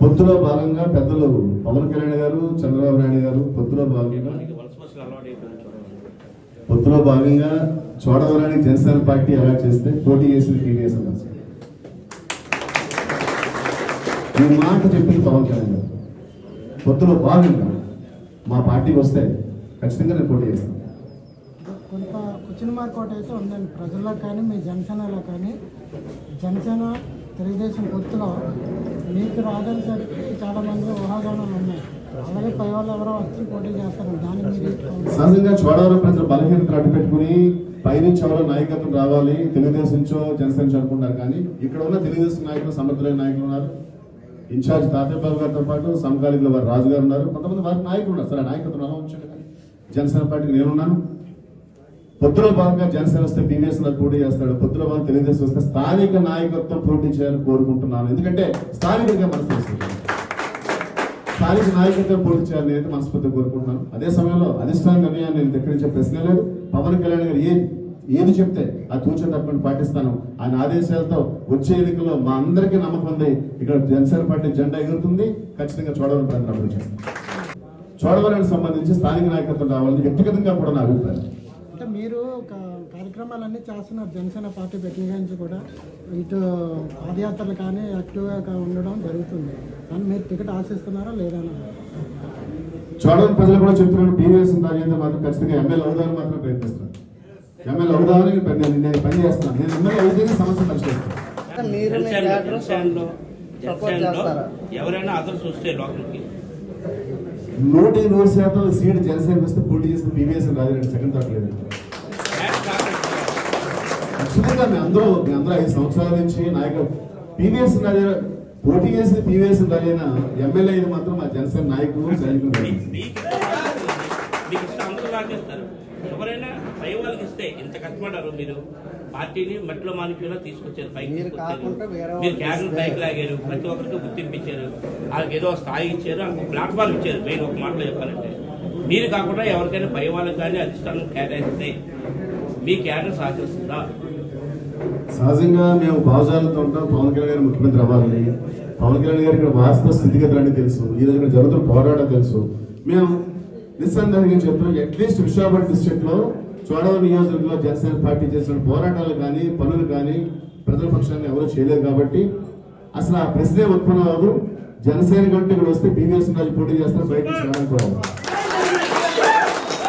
పొత్తులో భాగంగా పెద్దలు పవన్ కళ్యాణ్ గారు చంద్రబాబు నాయుడు గారు పొత్తులో భాగంగా పొత్తులో భాగంగా చోడవరానికి జనసేన పార్టీ అలాట్ చేస్తే పోటీ చేసింది టీడీఎస్ అన్నారు. ఈ మాట చెప్పింది పవన్ కళ్యాణ్ గారు పొత్తులో భాగంగా మా పార్టీకి వస్తే ఖచ్చితంగా నేను పోటీ చేస్తాను. కొంత క్వశ్చన్ మార్క్ అయితే ఉందండి. ప్రజల్లో కానీ మీ జనసేనలో కానీ. జనసేన తెలుగుదేశం గుర్తులో మీకు రాదనేసరికి చాలామంది ఊహాగానాలు ఉన్నాయి. అలాగే పై వాళ్ళు ఎవరో వచ్చి పోటీ చేస్తారు. దాని సహజంగా చోడవరం ప్రజలు బలహీనతలు అడ్డు పెట్టుకుని పైనుంచి ఎవరో నాయకత్వం రావాలి తెలుగుదేశం నుంచో జనసేన నుంచి అనుకుంటారు కానీ ఇక్కడ ఉన్న తెలుగుదేశం నాయకులు సమర్థులైన నాయకులు ఉన్నారు. ఇన్ఛార్జ్ తాతయ్య బాబు గారితో పాటు సమకాలీకులు వారు రాజు గారు ఉన్నారు. కొంతమంది వారి నాయకులు ఉన్నారు. సరే నాయకత్వం అలా ఉంచండి కానీ జనసేన పార్టీకి నేనున్నాను. పొత్తులో భాగంగా జనసేన వస్తే పీవీఎస్ నాకు పోటీ చేస్తాడు. పొత్తులో భాగంగా తెలుగుదేశం వస్తే స్థానిక నాయకత్వం పోటీ చేయాలని కోరుకుంటున్నాను. ఎందుకంటే స్థానికంగా మనసు వస్తుంది స్థానిక నాయకత్వం పోటీ చేయాలని అయితే మనస్ఫూర్తిగా కోరుకుంటున్నాను. అదే సమయంలో అధిష్టాన నిర్ణయాన్ని నేను ధిక్కరించే ప్రశ్న లేదు. పవన్ కళ్యాణ్ గారు ఏ ఏది చెప్తే ఆ తూచ తప్పని పాటిస్తాను. ఆయన ఆదేశాలతో వచ్చే ఎన్నికల్లో మా అందరికీ నమ్మకం ఉంది. ఇక్కడ జనసేన పార్టీ జెండా ఎగురుతుంది. ఖచ్చితంగా చూడవలసిన ప్రయత్నం అభివృద్ధి చేస్తాం. చూడవరానికి సంబంధించి స్థానిక నాయకత్వం రావాలని వ్యక్తిగతంగా కూడా నా అభిప్రాయం. అంటే మీరు ఒక కార్యక్రమాలన్నీ చేస్తున్నారు. జనసేన పార్టీ పెట్టిన నుంచి కూడా ఇటు పాదయాత్రలు కానీ యాక్టివ్గా ఉండడం జరుగుతుంది. కానీ మీరు టికెట్ ఆశిస్తున్నారా లేదా చూడవరం ప్రజలు కూడా చెప్తున్నాను టీవీఎస్ రాజేంద్ర మాత్రం ఖచ్చితంగా ఎమ్మెల్యే అవుదామని మాత్రం ప్రయత్నిస్తున్నాను ఎమ్మెల్యే అవుదామని నేను పని- నేను పని చేస్తున్నాను. నేను ఎమ్మెల్యే అయితేనే సమస్య పరిష్కరిస్తాను. ఎవరైనా అదర్స్ వస్తే లోపలికి. నూటి నూరు శాతం సీట్ జనసేన వస్తే పోటీ చేస్తే పీవీఎస్ రాజరెడ్డి సెకండ్ థాట్ లేదు. బ్యాక్ ఖచ్చితంగా మీ అందరూ మీ అందరూ ఐదు సంవత్సరాల నుంచి నాయకులు. పీవీఎస్ రాజే పోటీ చేసిన పీవీఎస్ రాజైన ఎమ్మెల్యే అయిన మాత్రం మా జనసేన నాయకులు సైనికులు. ఎవరైనా పై వాళ్ళకి ఇస్తే ఇంత కష్టపడారు మీరు? పార్టీని మట్టిలో మానిపోయినా తీసుకొచ్చారు పైకి మీరు క్యాడర్ పైకి లాగారు ప్రతి ఒక్కరికి గుర్తింపించారు. వాళ్ళకి ఏదో స్థాయి ఇచ్చారు ఒక ప్లాట్ఫామ్ ఇచ్చారు. మెయిన్ ఒక మాటలో చెప్పాలంటే. మీరు కాకుండా ఎవరికైనా పై వాళ్ళకి కానీ అధిష్టానం కేటాయిస్తే మీ క్యాడర్ సహకరిస్తుందా సహజంగా మేము భావజాలతో ఉంటాం పవన్ కళ్యాణ్ గారు ముఖ్యమంత్రి అవ్వాలని పవన్ కళ్యాణ్ గారికి ఇక్కడ వాస్తవ స్థితిగతులన్నీ తెలుసు ఈ రోజు జరుగుతున్న పోరాటం తెలుసు. మేము నిస్సందేహంగా చెప్తున్నాం అట్లీస్ట్ విశాఖపట్నం డిస్ట్రిక్ట్లో చోడవరం నియోజకవర్గంలో జనసేన పార్టీ చేసిన పోరాటాలు కానీ పనులు కానీ ప్రజల పక్షాన్ని ఎవరు చేయలేదు కాబట్టి అసలు ఆ ప్రశ్నే ఉత్పన్నం అవ్వదు. జనసేన కంటే ఇక్కడ వస్తే బీవీఎస్ రాజు పోటీ చేస్తారు బయట రావడానికి కూడా.